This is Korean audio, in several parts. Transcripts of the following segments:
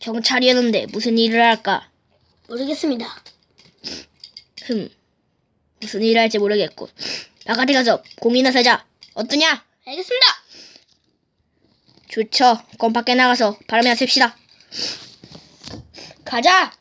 경찰이었는데 무슨 일을 할까? 모르겠습니다. 흠. 무슨 일을 할지 모르겠고. 바깥에 가서 공이나 사자. 어떠냐? 알겠습니다. 좋죠. 그럼 밖에 나가서 바람이나 쐴시다. 가자!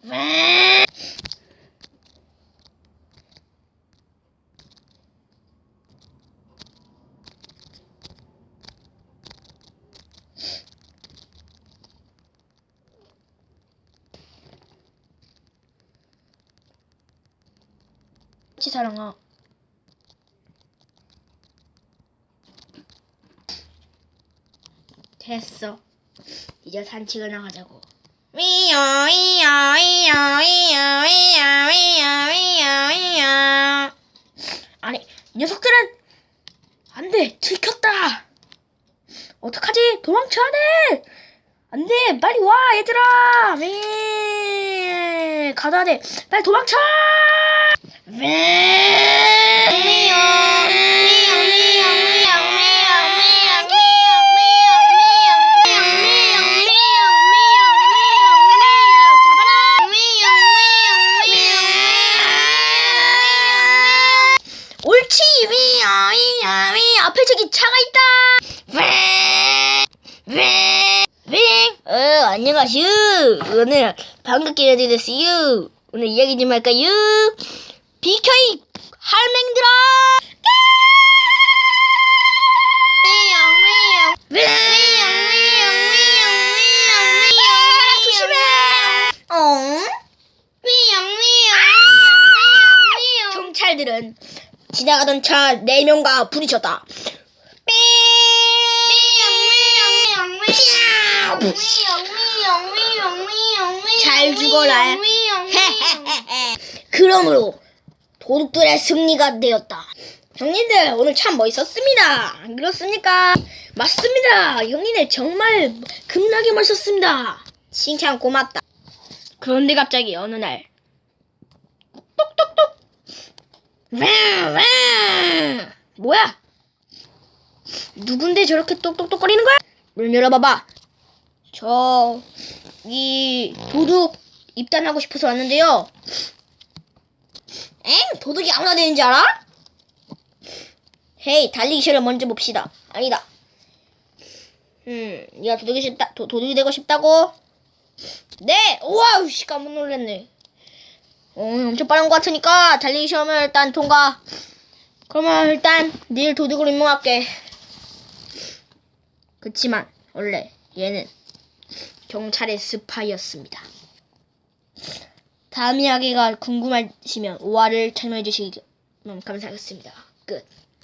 같이 사랑아. 됐어. 이제 산책을 나가자고. 미요 이요 이요 이요 이요 이요 이요 이요 아니 녀석들은 안돼. 들켰다. 어떡하지? 도망쳐 안돼. 안돼. 빨리 와 얘들아. 네. 미 가다 돼. 빨리 도망쳐. 옳지 위요 위요 위요 앞에 저기 차가 있다 윙윙 어 안녕하슈 오늘 반갑게 해드렸어요 오늘 이야기 좀 할까요 비켜 이 할맹들아! 경찰들은 지나가던 차 4명과 부딪혔다. 잘 죽어라. 그러므로 도둑들의 승리가 되었다. 형님들 오늘 참 멋있었습니다. 안 그렇습니까? 맞습니다. 형님들 정말 겁나게 멋있었습니다. 칭찬 고맙다. 그런데 갑자기 어느 날 똑똑똑 와와 뭐야? 누군데 저렇게 똑똑똑거리는 거야? 문 열어봐봐. 저 이 도둑 입단하고 싶어서 왔는데요. 엥? 도둑이 아무나 되는지 알아? 헤이, 달리기 시를 먼저 봅시다. 아니다. 음, 네가 도둑이 싶다, 도, 도둑이 되고 싶다고? 네! 우와, 씨, 깜짝 놀랐네. 어, 엄청 빠른 것 같으니까 달리기 시험을 일단 통과. 그러면 일단 내일 도둑으로 임명할게. 그치만 원래 얘는 경찰의 스파이였습니다. 다음 이야기가 궁금하시면 5화를 참여해 주시면 감사하겠습니다. 끝.